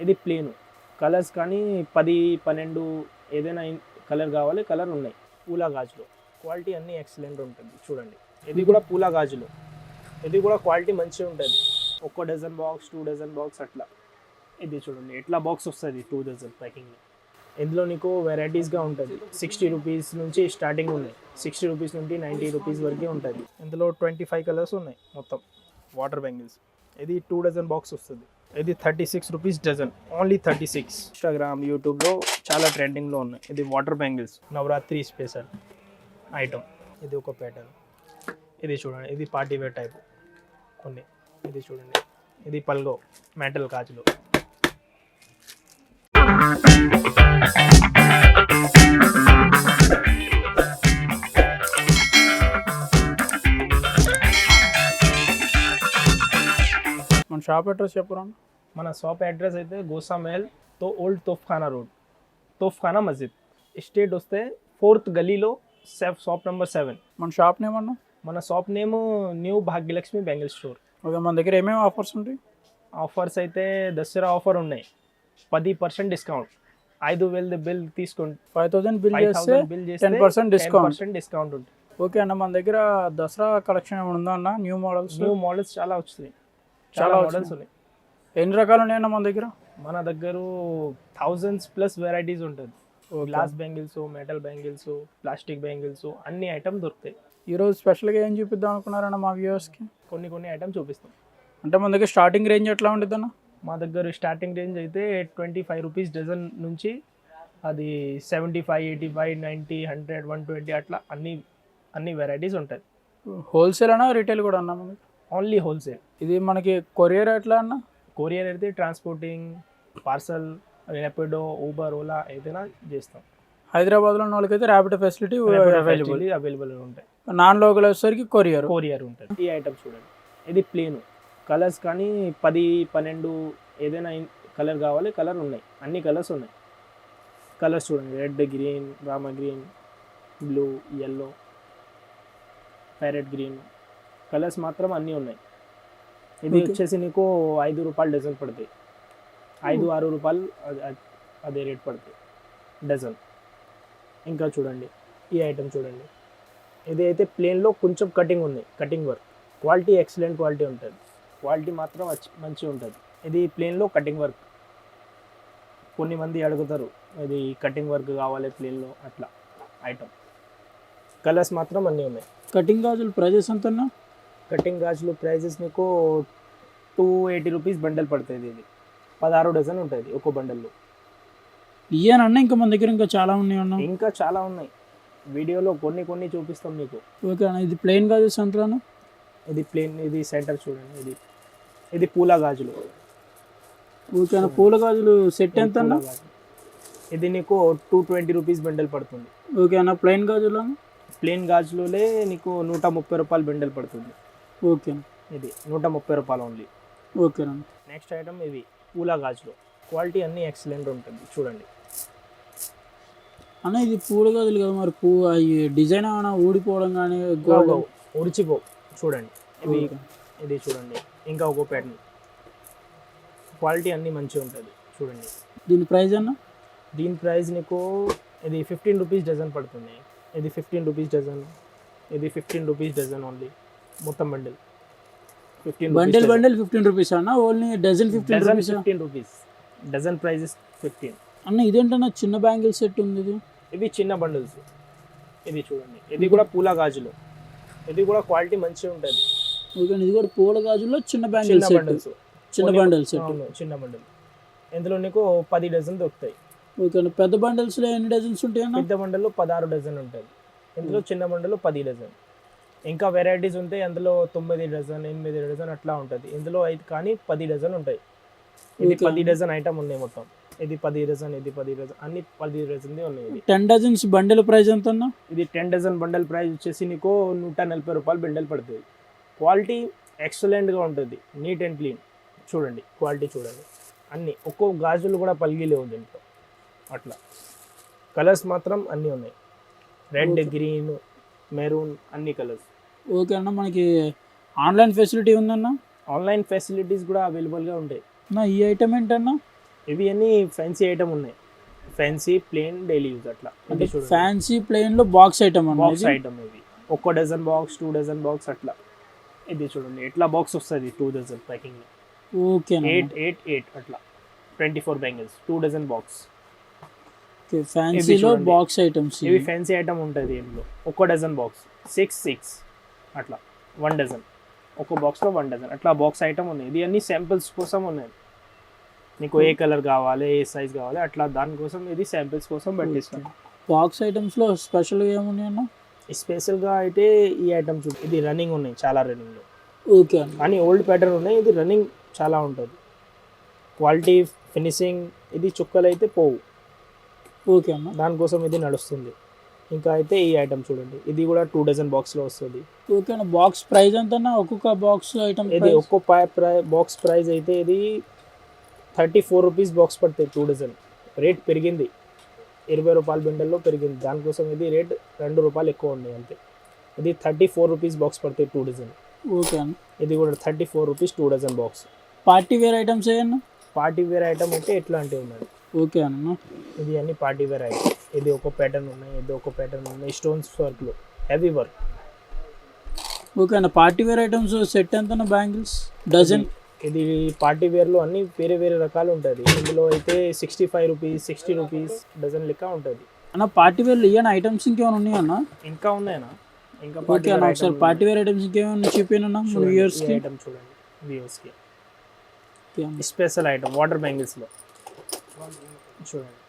ఇది plain colours కానీ పది పన్నెండు ఏదైనా కలర్ కావాలి కలర్ ఉన్నాయి. పూల గాజులో. క్వాలిటీ అన్నీ ఎక్సలెంట్ ఉంటుంది. చూడండి. ఇది కూడా పూలా గాజులో. ఇది కూడా క్వాలిటీ మంచిగా ఉంటుంది. ఒక్క dozen box two dozen box అట్లా. ఇది చూడండి. ఎట్లా బాక్స్ వస్తుంది? టూ డజన్ ప్యాకింగ్ ఇందులో నీకు వెరైటీస్గా ఉంటుంది. సిక్స్టీ రూపీస్ నుంచి స్టార్టింగ్ ఉన్నాయి. సిక్స్టీ రూపీస్ నుండి నైంటీ రూపీస్ వరకే ఉంటుంది ఇందులో ట్వంటీ ఫైవ్ కలర్స్ ఉన్నాయి మొత్తం. వాటర్ బ్యాంగిల్స్ ఇది టూ డజన్ బాక్స్ వస్తుంది. ఇది thirty six rupees dozen only thirty six. Instagram యూట్యూబ్లో చాలా ట్రెండింగ్లో ఉన్నాయి. ఇది water bangles. Navratri special item. ఇది ఒక ప్యాటర్న్. ఇది చూడండి ఇది పార్టీ వేర్ టైప్ కొన్ని. ఇది చూడండి ఇది పల్గో మెటల్ కాజులు. షాప్ అడ్రస్ చెప్పరా మన షాప్ అడ్రస్ అయితే గోసా మహల్తో old Topkhana road. Topkhana Masjid state వస్తే ఫోర్త్ గలీలో సెఫ్ షాప్ నెంబర్ సెవెన్. మన షాప్ నేమ్ అన్నా? మన shop name new Bhagyalakshmi bangle store. Okay మన దగ్గర ఏమేమి ఆఫర్స్ ఉంటాయి? ఆఫర్స్ అయితే దసరా ఆఫర్ ఉన్నాయి. పది పర్సెంట్ డిస్కౌంట్ ఐదు వేల బిల్ తీసుకోండి ఫైవ్ థౌసండ్ బిల్ ఫైవ్ చేస్తే థౌసండ్ బిల్ చేస్తే 10% discount. పర్సెంట్ డిస్కౌంట్ ఉంటుంది. ఓకే అన్న మన దగ్గర దసరా కలెక్షన్ ఏమైనా ఉందా అన్న? న్యూ మోడల్స్ న్యూ మోడల్స్ చాలా వచ్చినాయి. చాలా. మోడల్స్ ఉన్నాయి. ఎన్ని రకాలు ఉన్నాయన్న మన దగ్గర? మన దగ్గర థౌజండ్స్ ప్లస్ వెరైటీస్ ఉంటుంది. Glass bangles metal bangles plastic bangles అన్ని ఐటమ్ దొరుకుతాయి. ఈరోజు స్పెషల్గా ఏం చూపిద్దాం అనుకున్నారన్న మా వ్యూవర్స్కి కొన్ని కొన్ని ఐటమ్ చూపిస్తాం. అంటే మన దగ్గర స్టార్టింగ్ రేంజ్ ఎట్లా ఉంటుంది అన్న మా దగ్గర స్టార్టింగ్ రేంజ్ అయితే ట్వంటీ ఫైవ్ రూపీస్ డజన్ నుంచి అది seventy five eighty five ninety hundred one twenty అట్లా అన్ని అన్ని వెరైటీస్ ఉంటాయి. హోల్సేల్ అన్న రీటైల్ కూడా అన్న మనకి? ఓన్లీ హోల్సేల్ ఇది మనకి కొరియర్ ఎట్లా అన్న? కొరియర్ అయితే transporting parcel Rapido Uber Ola ఏదైనా చేస్తాం. హైదరాబాద్లో ఉన్న వాళ్ళకైతే ర్యాపిడ్ ఫెసిలిటీ అవైలబుల్ అవైలబుల్ ఉంటాయి. నాన్ లోకల్ వచ్చేసరికి కొరియర్. కొరియర్ ఉంటుంది. ఈ ఐటమ్ చూడండి. ఇది ప్లేన్ కలర్స్ కానీ పది పన్నెండు ఏదైనా కలర్ కావాలి కలర్ ఉన్నాయి. అన్ని కలర్స్ ఉన్నాయి. కలర్స్ చూడండి. Red green Rama green blue yellow parrot green colours మాత్రం అన్నీ ఉన్నాయి. ఇది. వచ్చేసి నీకు ఐదు రూపాయలు డజన్ పడతాయి. ఐదు ఆరు రూపాయలు అద- రేట్ పడతాయి. డజన్. ఇంకా చూడండి ఈ ఐటమ్ చూడండి. ఇది అయితే ప్లేన్లో కొంచెం కటింగ్ ఉంది cutting work. Quality excellent quality ఉంటుంది. క్వాలిటీ మాత్రం మంచిగా ఉంటుంది. ఇది ప్లేన్లో కటింగ్ వర్క్. కొన్ని మంది అడుగుతారు ఇది కటింగ్ వర్క్ కావాలి ప్లేన్లో అట్లా ఐటమ్ కలర్స్ మాత్రం అన్నీ ఉన్నాయి. కటింగ్ గాజులు ప్రైజెస్ ఎంత కటింగ్ గాజులు ప్రైజెస్ నీకు టూ ఎయిటీ రూపీస్ బండల్ పడుతుంది ఇది పదహారు డజన్ ఉంటుంది ఒక్కో బండల్లో ఇయ్యానన్న ఇంకా మన దగ్గర ఇంకా చాలా ఉన్నాయి అన్న. ఇంకా చాలా ఉన్నాయి. వీడియోలో కొన్ని కొన్ని చూపిస్తాం మీకు. ఓకే అన్న ఇది ప్లెయిన్ ఎంత అన్న? ఇది ప్లేన్ ఇది సెంటర్ చూడండి ఇది. ఇది పూల గాజులు. ఓకే అన్న పూల గాజులు సెట్ ఎంత అన్న. ఇది నీకు టూ ట్వంటీ రూపీస్ బండల్ పడుతుంది. ఓకే అన్న ప్లెయిన్ గాజులు ప్లేన్ గాజులోనే నీకు నూట ముప్పై రూపాయలు బండల్ పడుతుంది. ఓకే ఇది నూట ముప్పై రూపాయలు ఓన్లీ ఓకే అన్న నెక్స్ట్ ఐటమ్ ఇవి పూల గాజులు. క్వాలిటీ అన్నీ ఎక్సలెంట్ ఉంటుంది. చూడండి. అన్న ఇది పూల గాజులు కదా మరి? పూ అవి డిజైన్ ఏమైనా ఊడిపోవడం కానీ ఉడిచిపో చూడండి. ఇవి. ఇది చూడండి. ఇంకా ఒక ప్యాటర్న్ క్వాలిటీ అన్నీ మంచిగా ఉంటుంది. చూడండి. దీని ప్రైస్ అన్న? దీని ప్రైస్ నీకు ఇది ఫిఫ్టీన్ రూపీస్ డజన్ పడుతుంది. ఇది ఫిఫ్టీన్ రూపీస్ డజన్ ఇది ఫిఫ్టీన్ రూపీస్ డజన్ ఓన్లీ మొత్తం bundle. Fifteen bundle bundle fifteen rupees అన్న? Only dozen fifteen dozen rupees fifteen rupees dozen prices fifteen అన్న ఇదేంటన్నా చిన్న బ్యాంగిల్ సెట్ ఉంది ఇది? ఇవి చిన్న బండిల్స్. ఇది చూడండి. ఇది కూడా పూల గాజులు. ఇది కూడా క్వాలిటీ మంచిగా ఉంటుంది. ఓకే ఇది కూడా పూల గాజుల్లో చిన్న బ్యాంగిల్ సెట్. చిన్న బండిల్ సెట్. చిన్న బండిల్. ఇందులో నీకు పది డజన్ దొరుకుతాయి. ఓకే పెద్ద బండిల్స్లో ఎన్ని డజన్స్ ఉంటాయి అన్న పెద్ద బండల్లో పదహారు డజన్ ఉంటుంది. ఇందులో చిన్న బండలు పది డజన్. ఇంకా వెరైటీస్ ఉంటాయి అందులో తొమ్మిది డజన్ ఎనిమిది డజన్ అట్లా ఉంటుంది. ఇందులో అయితే కానీ పది డజన్ ఉంటాయి. ఇది. పది డజన్ ఐటమ్ ఉన్నాయి మొత్తం. ఇది పది డజన్ ఇది పది డజన్ అన్ని పది డజన్ది ఉన్నాయి ఇది. టెన్ డజన్స్ బండిల్ ప్రైస్ ఎంత అన్న? ఇది టెన్ డజన్ బండల్ ప్రైస్ వచ్చేసి నీకు నూట నలభై రూపాయలు బండల్ పడుతుంది. క్వాలిటీ ఎక్సలెంట్గా ఉంటుంది. నీట్ అండ్ క్లీన్ చూడండి క్వాలిటీ చూడండి. అన్ని ఒక్కో గాజులు కూడా పలిగిలేవు దీంట్లో అట్లా. కలర్స్ మాత్రం అన్నీ ఉన్నాయి. రెడ్. గ్రీన్ మెరూన్ అన్ని కలర్స్ ఓకే అన్న మనకి ఆన్లైన్ ఫెసిలిటీ ఉందన్న? ఆన్లైన్ ఫెసిలిటీస్ కూడా అవైలబుల్గా ఉంటాయి. అన్న ఈ ఐటమ్ ఏంటన్నా? ఇవి అన్ని ఫ్యాన్సీ ఐటమ్ ఉన్నాయి. ఫ్యాన్సీ ప్లేన్ డైలీ యూజ్ అట్లా. అంటే ఫ్యాన్సీ ప్లేన్లో బాక్స్ ఐటమ్ బాక్స్ అన్నది ఐటమ్ ఇవి. ఒక్కో dozen box two dozen box అట్లా. ఇది చూడండి ఎట్లా బాక్స్ వస్తుంది two dozen packing okay eight eight eight అట్లా. Twenty four bangles two dozen box. ఫ్యాన్సీలో. Box items ఇవి. ఫ్యాన్సీ ఐటమ్ ఉంటుంది ఇందులో. ఒక్కో డజన్ బాక్స్. Six six. అట్లా. వన్ డజన్ ఒక్కో బాక్స్లో వన్ డజన్ అట్లా బాక్స్ ఐటమ్ ఉన్నాయి. ఇది అన్ని శాంపిల్స్ కోసం ఉన్నాయి. నీకు ఏ కలర్ కావాలి ఏ సైజ్ కావాలి అట్లా దానికోసం ఇది శాంపిల్స్ కోసం పెట్టిస్తాం. బాక్స్ ఐటమ్స్లో స్పెషల్ ఏమున్నాయి అన్న? స్పెషల్గా అయితే ఈ ఐటమ్ చూ ఇది రన్నింగ్ ఉన్నాయి చాలా రన్నింగ్లో ఓకే కానీ ఓల్డ్ ప్యాటర్న్ ఉన్నాయి. ఇది రన్నింగ్ చాలా ఉంటుంది. క్వాలిటీ ఫినిషింగ్ ఇది చుక్కలు అయితే పోవు. ఓకే అన్న. దానికోసం ఇది నడుస్తుంది. ఇంకా అయితే ఈ ఐటమ్ చూడండి. ఇది కూడా టూ డజన్ బాక్స్లో వస్తుంది. ఓకే అన్న బాక్స్ ప్రైస్ అన్న ఒక్కొక్క బాక్స్ ఐటమ్ ఇది ఒక్కో పై ప్రై బాక్స్ ప్రైస్ అయితే ఇది థర్టీ ఫోర్ రూపీస్ బాక్స్ పడుతుంది టూ డజన్ రేట్ పెరిగింది. ఇరవై రూపాయల బిండల్లో పెరిగింది. దానికోసం ఇది రేట్ రెండు రూపాయలు ఎక్కువ ఉన్నాయి అంతే. ఇది థర్టీ ఫోర్ రూపీస్ బాక్స్ పడుతుంది టూ డజన్ ఓకే ఇది కూడా thirty four rupees two dozen box party wear items ఏమన్నా పార్టీ వేర్ ఐటమ్ అయితే ఎట్లాంటివి ఉన్నాయి ఓకే అన్న. ఇది అన్ని పార్టీ వేర్ ఐటమ్ ఇది ఒక ప్యాటర్న్ ఉన్నాయి ఇది ఒక ప్యాటర్న్ ఉన్నాయి. స్టోన్స్ వర్క్లో హెవీ వర్క్ ఓకే అన్న పార్టీ వేర్ ఐటమ్స్ సెట్ ఎంత బ్యాంగిల్స్? డజన్ ఇది పార్టీ వేర్లో అన్ని వేరే వేరే రకాలు ఉంటుంది. ఇందులో అయితే sixty five rupees sixty rupees dozen లెక్క ఉంటుంది. అన్న పార్టీ వేర్లో ఇవన్న ఐటమ్స్ ఇంకేమైనా ఉన్నాయా అన్న? ఇంకా ఉన్నాయనా ఇంకా ఓకే అన్న ఒకసారి పార్టీ వేర్ ఐటమ్స్ ఇంకేమైనా చెప్పానన్నా మన వ్యూయర్స్కి? ఐటమ్ చూడండి వ్యూయర్స్కి. స్పెషల్ ఐటమ్ వాటర్ బ్యాంగిల్స్లో చూడండి.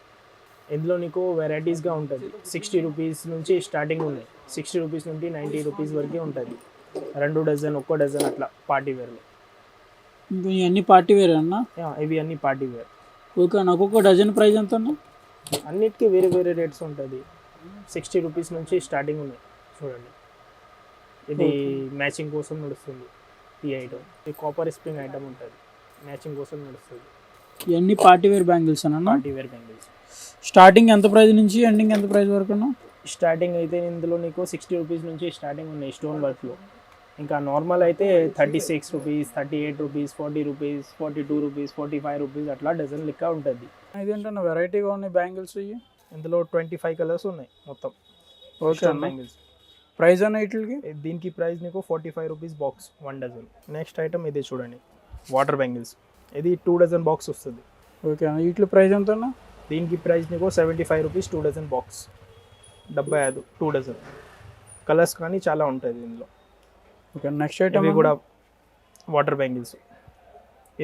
ఇందులో నీకు వెరైటీస్గా ఉంటుంది. సిక్స్టీ రూపీస్ నుంచి స్టార్టింగ్ ఉన్నాయి సిక్స్టీ రూపీస్ నుండి నైంటీ రూపీస్ వరకే ఉంటుంది. రెండు డజన్ ఒక్కో డజన్ అట్లా పార్టీ వేర్లో ఇంకా ఇవన్నీ పార్టీ వేర్ అన్న? ఇవి అన్ని పార్టీ వేర్ ఓకే అన్న ఒక్కొక్క డజన్ ప్రైస్ ఎంత అన్న? అన్నిటికీ వేరే వేరే రేట్స్ ఉంటుంది. సిక్స్టీ రూపీస్ నుంచి స్టార్టింగ్ ఉన్నాయి చూడండి. ఇది మ్యాచింగ్ కోసం నడుస్తుంది ఈ ఐటమ్ ఈ కాపర్ స్ప్రింగ్ ఐటమ్ ఉంటుంది. మ్యాచింగ్ కోసం నడుస్తుంది. ఇవన్నీ పార్టీ వేర్ బ్యాంగిల్స్ అన్న? పార్టీ వేర్ బ్యాంగిల్స్ స్టార్టింగ్ ఎంత ప్రైస్ నుంచి ఎండింగ్ ఎంత ప్రైస్ వరకు స్టార్టింగ్ అయితే ఇందులో నీకు సిక్స్టీ రూపీస్ నుంచి స్టార్టింగ్ ఉన్నాయి స్టోన్ వర్క్లో. ఇంకా నార్మల్ అయితే thirty six rupees thirty eight rupees forty rupees forty two rupees forty five rupees అట్లా డజన్ లెక్క ఉంటుంది. ఇదేంటన్న వెరైటీగా ఉన్నాయి బ్యాంగిల్స్ ఇవి? ఇందులో ట్వంటీ ఫైవ్ కలర్స్ ఉన్నాయి మొత్తం. ఓకే బ్యాంగిల్స్ ప్రైస్ అన్న వీటికి? దీనికి ప్రైస్ నీకు forty five rupees box one dozen next item ఇది చూడండి వాటర్ బ్యాంగిల్స్ ఇది టూ డజన్ బాక్స్ వస్తుంది. ఓకే వీటి ప్రైస్ ఎంత దీనికి ప్రైస్ నీకు seventy five rupees two dozen box డెబ్బై ఐదు టూ డజన్ కలర్స్ కానీ చాలా ఉంటుంది ఇందులో ఓకే నెక్స్ట్ ఐటమ్ ఇవి కూడా వాటర్ బ్యాంగిల్స్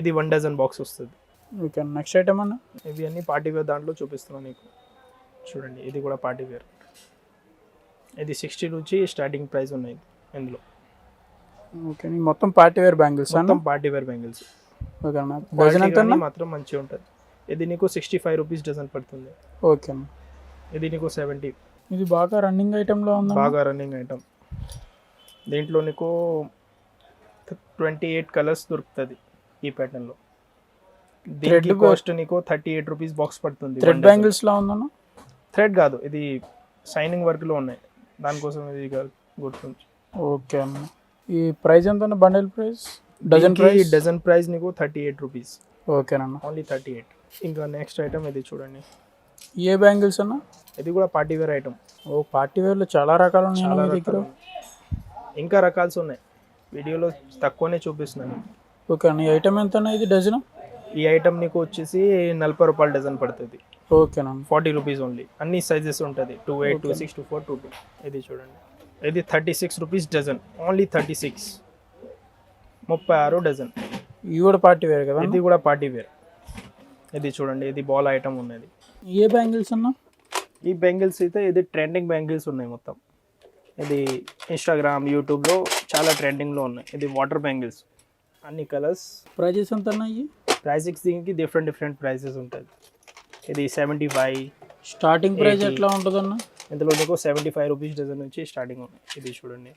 ఇది వన్ డజన్ బాక్స్ వస్తుంది. ఓకే నెక్స్ట్ ఐటమ్ అన్న? ఇవి అన్ని పార్టీ వేర్ దాంట్లో చూపిస్తున్నాను నీకు. చూడండి ఇది కూడా పార్టీ వేర్. ఇది సిక్స్టీ నుంచి స్టార్టింగ్ ప్రైస్ ఉన్నాయి ఇందులో. ఓకే మొత్తం పార్టీ వేర్ బ్యాంగిల్స్ అన్న? మొత్తం పార్టీ వేర్ బ్యాంగిల్స్. ఓకే మాత్రం మంచిగా ఉంటుంది. ఇది నీకు సిక్స్టీ ఫైవ్ రూపీస్ డజన్ పడుతుంది. ఓకే ఇది నీకు సెవెంటీ ఇది బాగా రన్నింగ్ ఐటెంలో ఉంది బాగా రన్నింగ్ ఐటమ్ దీంట్లో నీకు ట్వంటీ ఎయిట్ కలర్స్ దొరుకుతుంది ఈ ప్యాటర్న్లో దీనికి కాస్ట్ నీకు థర్టీ ఎయిట్ రూపీస్ బాక్స్ పడుతుంది థ్రెడ్ బ్యాంగిల్స్ లా ఉందన్న థ్రెడ్ కాదు ఇది షైనింగ్ వర్క్లో ఉన్నాయి. దానికోసం ఇది గా- గుర్తుంచు. ఓకే అన్న ఈ ప్రైస్ ఎంత bundle price dozen price dozen price నీకు థర్టీ ఎయిట్ రూపీస్ ఓకేనన్న ఓన్లీ థర్టీ ఎయిట్ ఇంకా నెక్స్ట్ ఐటమ్ ఇది చూడండి. ఏ బ్యాంగిల్స్ అన్న? ఇది కూడా పార్టీ వేర్ ఐటమ్ ఓ పార్టీ వేర్లో చాలా రకాలు ఉన్నాయి చాలా అన్న దగ్గర. ఇంకా రకాల్సి ఉన్నాయి. వీడియోలో తక్కువనే చూపిస్తున్నాను. ఓకే అన్న ఈ ఐటమ్ ఎంత అన్న ఇది? డజన్? ఈ ఐటమ్ నీకు వచ్చేసి నలభై రూపాయల డజన్ పడుతుంది. ఓకేనన్న ఫార్టీ రూపీస్ ఓన్లీ. అన్ని సైజెస్ ఉంటుంది. Two eight two six two four two two ఇది చూడండి. ఇది thirty six rupees dozen. Only thirty six ముప్పై ఆరు డజన్. ఇవి కూడా పార్టీ వేర్ కదా ఇది కూడా పార్టీ వేర్ ఇది చూడండి ఇది బాల్ ఐటమ్ ఉన్నది. ఏ బ్యాంగిల్స్ అన్న? ఈ బెంగిల్స్ అయితే ఇది ట్రెండింగ్ బెంగిల్స్ ఉన్నాయి మొత్తం. ఇది ఇన్స్టాగ్రామ్ యూట్యూబ్లో చాలా ట్రెండింగ్లో ఉన్నాయి. ఇది వాటర్ బెంగిల్స్ అన్ని కలర్స్ ప్రైజెస్ ఎంత అన్న ఇవి ప్రైసెస్ దీనికి డిఫరెంట్ డిఫరెంట్ ప్రైసెస్ ఉంటుంది ఇది సెవెంటీ ఫైవ్ స్టార్టింగ్ ప్రైస్. ఎట్లా ఉంటుంది అన్న ఇందులో నీకు సెవెంటీ ఫైవ్ రూపీస్ డజన్ నుంచి స్టార్టింగ్ ఉన్నాయి ఇది చూడండి.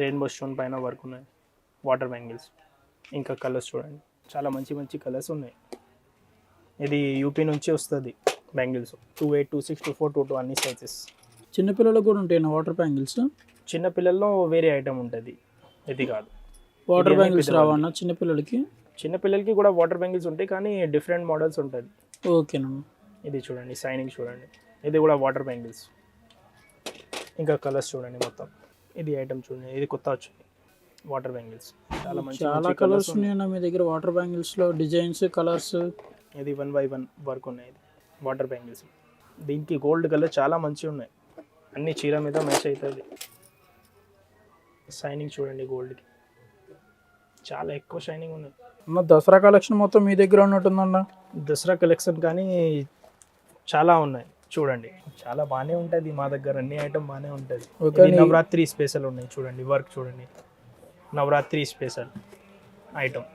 రెయిన్బో స్టోన్ పైన వర్క్ ఉన్నాయి. వాటర్ బ్యాంగిల్స్ ఇంకా కలర్స్ చూడండి. చాలా మంచి మంచి కలర్స్ ఉన్నాయి. ఇది యూపీ నుంచి వస్తుంది bangles. Two eight two six two four two two అన్ని సైజెస్ చిన్నపిల్లలకు కూడా ఉంటాయి వాటర్ బ్యాంగిల్స్ చిన్న పిల్లల్లో వేరే ఐటమ్ ఉంటుంది. ఇది కాదు. Water bangles. రావన్న చిన్నపిల్లలకి చిన్నపిల్లలకి కూడా వాటర్ బ్యాంగిల్స్ ఉంటాయి కానీ డిఫరెంట్ మోడల్స్ ఉంటుంది. ఓకేనమ్మా ఇది చూడండి సైనింగ్ చూడండి. ఇది కూడా వాటర్ బ్యాంగిల్స్ ఇంకా కలర్స్ చూడండి మొత్తం. ఇది ఐటమ్ చూడండి ఇది కొత్త వచ్చింది. వాటర్ బ్యాంగిల్స్ చాలా మంచి చాలా కలర్స్ ఉన్నాయి. ఉన్నాయన్న మీ దగ్గర వాటర్ బ్యాంగిల్స్లో డిజైన్స్ కలర్స్ ఇది వన్ బై వన్ వర్క్ ఉన్నాయి. వాటర్ బ్యాంగిల్స్ దీనికి గోల్డ్ కలర్ చాలా మంచిగా ఉన్నాయి. అన్ని చీర మీద మ్యాచ్ అవుతుంది. షైనింగ్ చూడండి గోల్డ్కి చాలా ఎక్కువ షైనింగ్ ఉన్నాయి. అన్న దసరా కలెక్షన్ మొత్తం మీ దగ్గర ఉన్నట్టుందన్న? దసరా కలెక్షన్ కానీ చాలా ఉన్నాయి. చూడండి. చాలా బాగానే ఉంటుంది మా దగ్గర. అన్ని ఐటమ్ బాగానే ఉంటుంది. ఓకే నవరాత్రి స్పెషల్ ఉన్నాయి. చూడండి వర్క్ చూడండి. నవరాత్రి స్పెషల్ ఐటమ్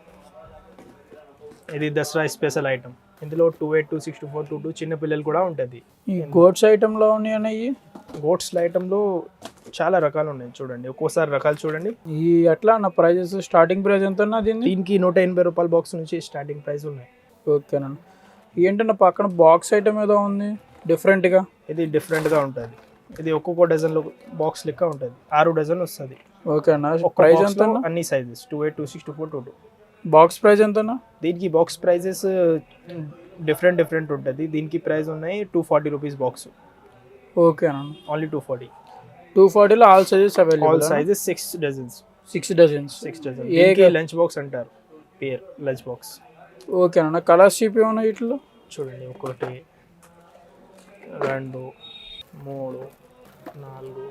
ఇది దసరా స్పెషల్ ఐటమ్ ఇందులో two eight two six two four two two చిన్న పిల్లలు కూడా ఉంటుంది. ఈ గోడ్స్ ఐటెంలో ఉన్నాయన్న ఇవి గోట్స్ ఐటంలో చాలా రకాలు ఉన్నాయి చూడండి. ఒక్కోసారి రకాలు చూడండి. ఈ ఎట్లా అన్న ప్రైజెస్ స్టార్టింగ్ ప్రైస్ ఎంత అన్న దీన్ని? దీనికి నూట ఎనభై రూపాయల బాక్స్ నుంచి స్టార్టింగ్ ప్రైస్ ఉన్నాయి. ఓకేనన్న ఏంటన్న పక్కన బాక్స్ ఐటమ్ ఏదో ఉంది? డిఫరెంట్గా ఇది డిఫరెంట్గా ఉంటుంది. ఇది ఒక్కొక్క డజన్లో బాక్స్ లెక్క ఉంటుంది. ఆరు డజన్ వస్తుంది. ఓకే అన్న. ప్రైస్ ఎంత అన్ని? Sizes two eight two six two four two two box price ఎంత దీనికి బాక్స్ ప్రైజెస్ డిఫరెంట్ డిఫరెంట్ ఉంటుంది. దీనికి ప్రైస్ ఉన్నాయి two forty rupees box okay అన్న. Only two forty two ఫార్టీలో all sizes all available sizes six dozens six dozens six dozen ఏ lunch box అంటారు. Pair lunch box okay అన్న. Colours cheap ఏమన్నా వీటిలో? చూడండి ఒకటి రెండు మూడు నాలుగు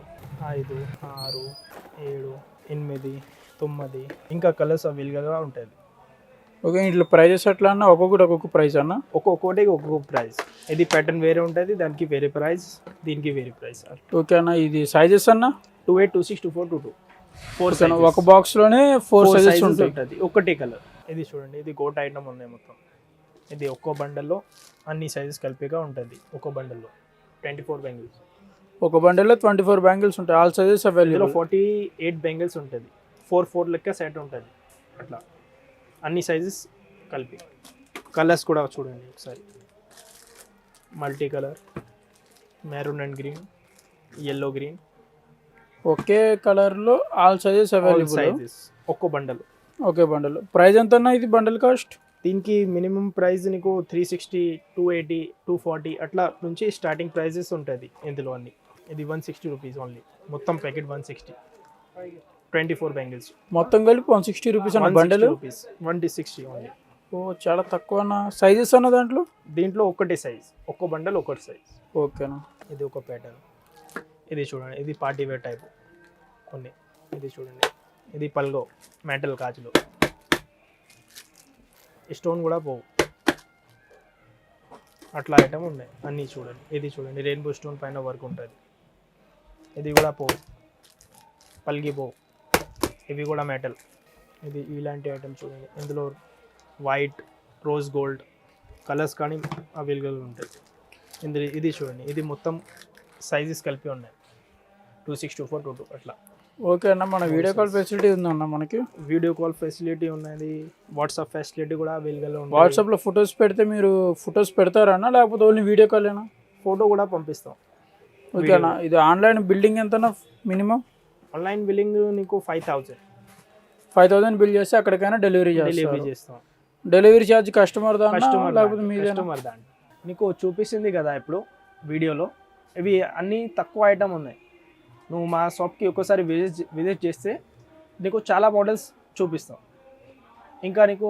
ఐదు ఆరు ఏడు ఎనిమిది తొమ్మిది. ఇంకా కలర్స్ అవైలబుల్గా ఉంటుంది ఓకే వీటిలో ప్రైజెస్ ఎట్లా అన్న ఒక్కొక్కటి ఒక్కొక్క ప్రైస్ అన్న? ఒక్కొక్కటి ఒక్కొక్క ప్రైస్. ఇది ప్యాటర్న్ వేరే ఉంటుంది దానికి వేరే ప్రైస్ దీనికి వేరే ప్రైస్ ఓకే అన్న ఇది సైజెస్ అన్న? Two eight two six two four two two. Four ఒక బాక్స్లోనే ఫోర్ సైజెస్ ఉంటుంది. ఒకటే కలర్. ఇది చూడండి ఇది గోట్ ఐటమ్ ఉన్నాయి మొత్తం. ఇది ఒక్కో బండల్లో అన్ని సైజెస్ కలిపిగా ఉంటుంది ఒక్కో బండల్లో. ట్వంటీ ఫోర్ బెంగిల్స్ ఒక బండిలో ట్వంటీ ఫోర్ బ్యాంగిల్స్ ఉంటాయి. All sizes available forty eight bangles ఉంటుంది. ఫోర్ ఫోర్ లెక్క సెట్ ఉంటుంది. అట్లా. అన్ని సైజెస్ కలిపి. కలర్స్ కూడా చూడండి ఒకసారి. Multi colour maroon and green yellow green ఒకే కలర్లో ఆల్ సైజెస్ అవైలబుల్ సైజెస్ ఒక్కో బండల్ ఓకే బండిల్ ప్రైస్ ఎంత అన్న ఇది బండిల్ కాస్ట్ దీనికి మినిమం ప్రైస్ నీకు three sixty two eighty two forty అట్లా నుంచి స్టార్టింగ్ ప్రైజెస్ ఉంటుంది. ఇందులో అన్ని. ఇది వన్ సిక్స్టీ రూపీస్ ఓన్లీ మొత్తం packet one sixty twenty four bangles మొత్తం కలిపి one sixty rupees bundle? Rupees. One sixty only. ఓ చాలా తక్కువ అన్న. సైజెస్ అన్న దాంట్లో? దీంట్లో ఒకటే సైజ్. ఒక్కో బండల్ ఒకటి సైజ్. ఓకేనా ఇది ఒక ప్యాటర్న్ ఇది చూడండి. ఇది పార్టీ వేర్ టైప్ కొన్ని. ఇది చూడండి. ఇది పల్గో. మెటల్ కాచులు. స్టోన్ కూడా పోవు. అట్లా ఐటమ్ ఉన్నాయి. అన్నీ చూడండి. ఇది చూడండి. రెయిన్బో స్టోన్ పైన వర్క్ ఉంటుంది. ఇది కూడా పోవు. పల్గి పోవు. ఇవి కూడా మెటల్. ఇది ఇలాంటి ఐటమ్ చూడండి. ఇందులో వైట్ రోజ్ గోల్డ్ కలర్స్ కానీ అవైలబుల్ ఉంటాయి. ఇందులో ఇది చూడండి. ఇది మొత్తం సైజెస్ కలిపి ఉన్నాయి. Two six two four two two అట్లా. ఓకే అన్న మన వీడియో కాల్ ఫెసిలిటీ ఉందన్న మనకి? వీడియో కాల్ ఫెసిలిటీ ఉన్నది. వాట్సాప్ ఫెసిలిటీ కూడా అవైలబుల్ ఉంది. వాట్సాప్లో ఫొటోస్ పెడితే మీరు ఫొటోస్ పెడతారన్నా లేకపోతే ఓన్లీ వీడియో కాలేనా ఫోటో కూడా పంపిస్తాం. ఓకే అన్న ఇది ఆన్లైన్ బిల్డింగ్ ఎంతనా మినిమం ఆన్లైన్ బిల్లింగ్ నీకు five thousand five thousand bill చేస్తే అక్కడికైనా డెలివరీ డెలివరీ చేస్తాం. డెలివరీ ఛార్జ్ కస్టమర్ కస్టమర్ లేకపోతే మీదేనా? కస్టమర్ నీకు చూపిస్తుంది కదా ఇప్పుడు వీడియోలో. ఇవి అన్నీ తక్కువ ఐటమ్ ఉన్నాయి. నువ్వు మా షాప్కి ఒక్కసారి విజిట్ విజిట్ చేస్తే నీకు చాలా మోడల్స్ చూపిస్తాం. ఇంకా నీకు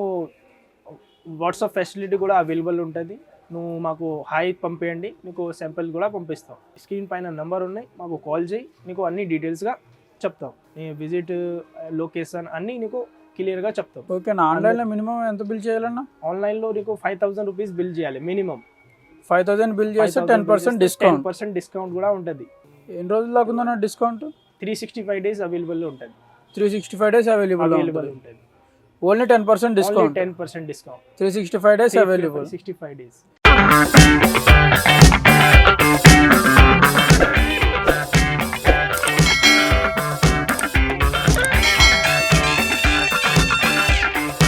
వాట్సాప్ ఫెసిలిటీ కూడా అవైలబుల్ ఉంటుంది. నువ్వు మాకు హాయ్ పంపేయండి. నీకు శాంపిల్ కూడా పంపిస్తాం. స్క్రీన్ పైన నెంబర్ ఉన్నాయి. మాకు కాల్ చేయి. నీకు అన్ని డీటెయిల్స్గా చెప్తాం నీ విజిట్ లొకేషన్ అన్నీ నీకు క్లియర్గా చెప్తాం ఓకే అన్న ఆన్లైన్లో మినిమం ఎంత బిల్ చేయాలన్నా? ఆన్లైన్లో నీకు ఫైవ్ థౌసండ్ రూపీస్ బిల్ చేయాలి మినిమం ఫైవ్ థౌసండ్ బిల్ చేస్తే ten percent discount percent discount కూడా ఉంటుంది. ఎన్ని రోజులు దాకా ఉందన్న discount three sixty five days available ఉంటుంది. Three sixty five days available available ఉంటుంది. Only ten percent discount ten percent discount three sixty five days available sixty five days